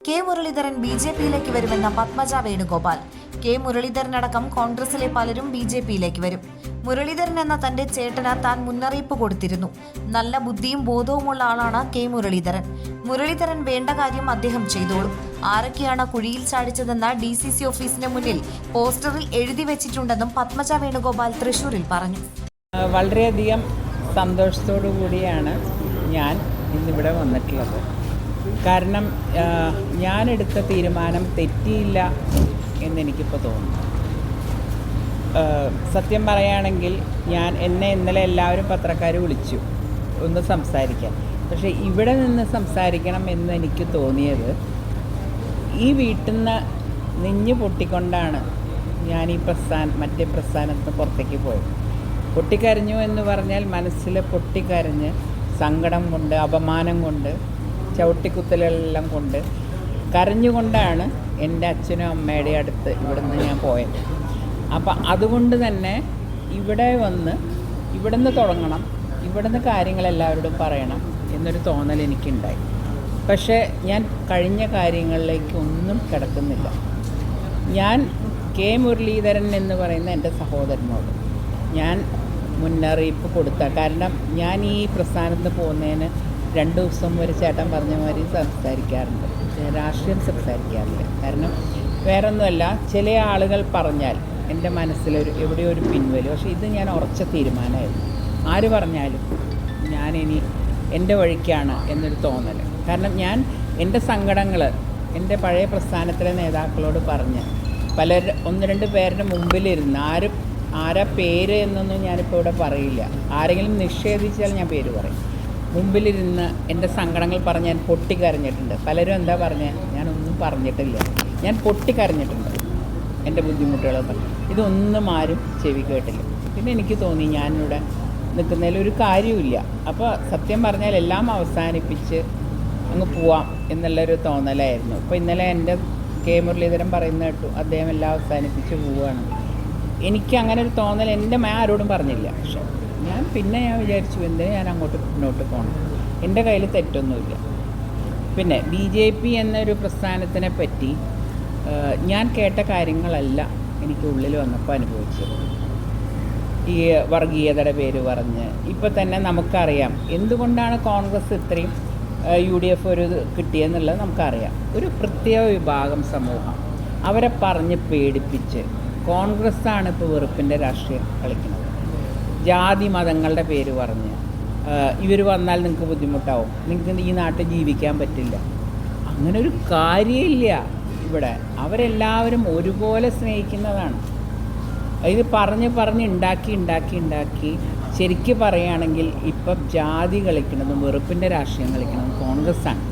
K Muraleedharan B J പിയിലേക്ക് വരുമെന്ന Padmaja Venugopal. K മുരളീധരനടക്കം കോൺഗ്രസിലെ പലരും ബി ജെ പിയിലേക്ക് വരും. മുരളീധരൻ എന്ന തന്റെ ചേട്ടന് താൻ മുന്നറിയിപ്പ് കൊടുത്തിരുന്നു. നല്ല ബുദ്ധിയും ബോധവുമുള്ള ആളാണ് കെ മുരളീധരൻ. മുരളീധരൻ വേണ്ട കാര്യം അദ്ദേഹം ചെയ്തോളും. ആരൊക്കെയാണ് കുഴിയിൽ ചാടിച്ചതെന്ന് ഡി സി സി ഓഫീസിന് മുന്നിൽ പോസ്റ്ററിൽ എഴുതി വെച്ചിട്ടുണ്ടെന്നും പത്മജ വേണുഗോപാൽ തൃശൂരിൽ പറഞ്ഞു. വളരെയധികം സന്തോഷത്തോടു കൂടിയാണ് ഞാൻ ഇന്നിവിടെ വന്നിട്ടുള്ളത്. കാരണം ഞാനെടുത്ത തീരുമാനം തെറ്റിയില്ല എന്നെനിക്കിപ്പോൾ തോന്നുന്നു. സത്യം പറയുകയാണെങ്കിൽ ഞാൻ എന്നെ ഇന്നലെ എല്ലാവരും പത്രക്കാർ വിളിച്ചു ഒന്ന് സംസാരിക്കാൻ. പക്ഷേ ഇവിടെ നിന്ന് സംസാരിക്കണം എന്ന് എനിക്ക് തോന്നിയത് ഈ വീട്ടിൽ നിന്ന് നിഞ്ഞു പൊട്ടിക്കൊണ്ടാണ് ഞാൻ ഈ പ്രസ്ഥാന മറ്റേ പ്രസ്ഥാനത്ത് പുറത്തേക്ക് പോയത്. പൊട്ടിക്കരഞ്ഞു എന്ന് പറഞ്ഞാൽ മനസ്സിൽ പൊട്ടിക്കരഞ്ഞ് സങ്കടം കൊണ്ട് അപമാനം കൊണ്ട് ചവിട്ടിക്കുത്തലെല്ലാം കൊണ്ട് കരഞ്ഞുകൊണ്ടാണ് എന്റെ അച്ഛനും അമ്മയുടെ അടുത്ത് ഇവിടുന്ന് ഞാൻ പോയത്. അപ്പം അതുകൊണ്ട് തന്നെ ഇവിടെ വന്ന് ഇവിടുന്ന് തുടങ്ങണം ഇവിടുന്ന് കാര്യങ്ങൾ എല്ലാവരോടും പറയണം എന്നൊരു തോന്നൽ എനിക്കുണ്ടായി. പക്ഷേ ഞാൻ കഴിഞ്ഞ കാര്യങ്ങളിലേക്ക് ഒന്നും കിടക്കുന്നില്ല. ഞാൻ കെ മുരളീധരൻ എന്ന് പറയുന്ന എന്റെ സഹോദരനോട് ഞാൻ മുന്നറിയിപ്പ് കൊടുത്ത. കാരണം ഞാൻ ഈ പ്രസ്ഥാനത്ത് പോകുന്നതിന് രണ്ട് ദിവസം ഒരു ചേട്ടൻ പറഞ്ഞ മാതിരി സംസാരിക്കാറുണ്ട്. രാഷ്ട്രീയം സംസാരിക്കാറില്ല. കാരണം വേറൊന്നുമല്ല ചില ആളുകൾ പറഞ്ഞാൽ എന്റെ മനസ്സിലൊരു എവിടെയോ ഒരു പിൻവലി. പക്ഷേ ഇത് ഞാൻ ഉറച്ച തീരുമാനമായിരുന്നു. ആര് പറഞ്ഞാലും ഞാനിനി എന്റെ വഴിക്കാണ് എന്നൊരു തോന്നൽ കാരണം ഞാൻ എന്റെ സങ്കടങ്ങൾ എന്റെ പഴയ പ്രസ്ഥാനത്തിലെ നേതാക്കളോട് പറഞ്ഞ് പല ഒന്ന് രണ്ട് പേരുടെ മുമ്പിലിരുന്ന് ആരും ആരാ പേര് എന്നൊന്നും ഞാനിപ്പോൾ ഇവിടെ പറയില്ല. ആരെങ്കിലും നിഷേധിച്ചാൽ ഞാൻ പേര് പറയും. മുമ്പിലിരുന്ന് എന്റെ സങ്കടങ്ങൾ പറഞ്ഞ് ഞാൻ പൊട്ടിക്കരഞ്ഞിട്ടുണ്ട്. പലരും എന്താ പറഞ്ഞത് ഞാനൊന്നും പറഞ്ഞിട്ടില്ല. ഞാൻ പൊട്ടിക്കരഞ്ഞിട്ടുണ്ട് എന്റെ ബുദ്ധിമുട്ടുകളൊക്കെ ഇതൊന്നും ആരും ചെവി കേട്ടില്ല. പിന്നെ എനിക്ക് തോന്നി ഞാനിവിടെ നിൽക്കുന്നതിൽ ഒരു കാര്യമില്ല അപ്പോൾ സത്യം പറഞ്ഞാൽ എല്ലാം അവസാനിപ്പിച്ച് അങ്ങ് പോവാം എന്നുള്ളൊരു തോന്നലായിരുന്നു. അപ്പോൾ ഇന്നലെ എന്റെ കെ മുരളീധരൻ പറയുന്ന കേട്ടു അദ്ദേഹം എല്ലാം അവസാനിപ്പിച്ച് പോവുകയാണ്. എനിക്ക് അങ്ങനെ ഒരു തോന്നൽ എന്റെ മേ ആരോടും പറഞ്ഞില്ല. പക്ഷെ ഞാൻ പിന്നെ ഞാൻ വിചാരിച്ചു എന്തിനാ ഞാൻ അങ്ങോട്ട് മുന്നോട്ട് പോകണം എന്റെ കയ്യിൽ തെറ്റൊന്നുമില്ല. പിന്നെ ബി ജെ പി എന്നൊരു പ്രസ്ഥാനത്തിനെ പറ്റി ഞാൻ കേട്ട കാര്യങ്ങളല്ല എനിക്ക് ഉള്ളിൽ വന്നപ്പോൾ അനുഭവിച്ചത്. ഈ വർഗീയതയുടെ പേര് പറഞ്ഞ് ഇപ്പം തന്നെ നമുക്കറിയാം. എന്തുകൊണ്ടാണ് കോൺഗ്രസ് ഇത്രയും യു ഡി എഫ് ഒരു കിട്ടിയെന്നുള്ളത് നമുക്കറിയാം. ഒരു പ്രത്യേക വിഭാഗം സമൂഹം. അവരെ പറഞ്ഞ് പേടിപ്പിച്ച് കോൺഗ്രസ്സാണ് ഇപ്പോൾ വെറുപ്പിന്റെ രാഷ്ട്രീയം കളിക്കുന്നത്. ജാതി മതങ്ങളുടെ പേര് പറഞ്ഞ്. ഇവർ വന്നാൽ നിങ്ങൾക്ക് ബുദ്ധിമുട്ടാവും. നിങ്ങൾക്ക് ഈ നാട്ടിൽ ജീവിക്കാൻ പറ്റില്ല. അങ്ങനെ ഒരു കാര്യമില്ല ഇവിടെ. അവരെല്ലാവരും ഒരുപോലെ സ്നേഹിക്കുന്നതാണ്. ഇത് പറഞ്ഞ് പറഞ്ഞ് ഉണ്ടാക്കി ഉണ്ടാക്കി ഉണ്ടാക്കി ശരിക്കും പറയുകയാണെങ്കിൽ ഇപ്പം ജാതി കളിക്കുന്നതും വെറുപ്പിന്റെ രാഷ്ട്രീയം കളിക്കുന്നതും കോൺഗ്രസ്സാണ്.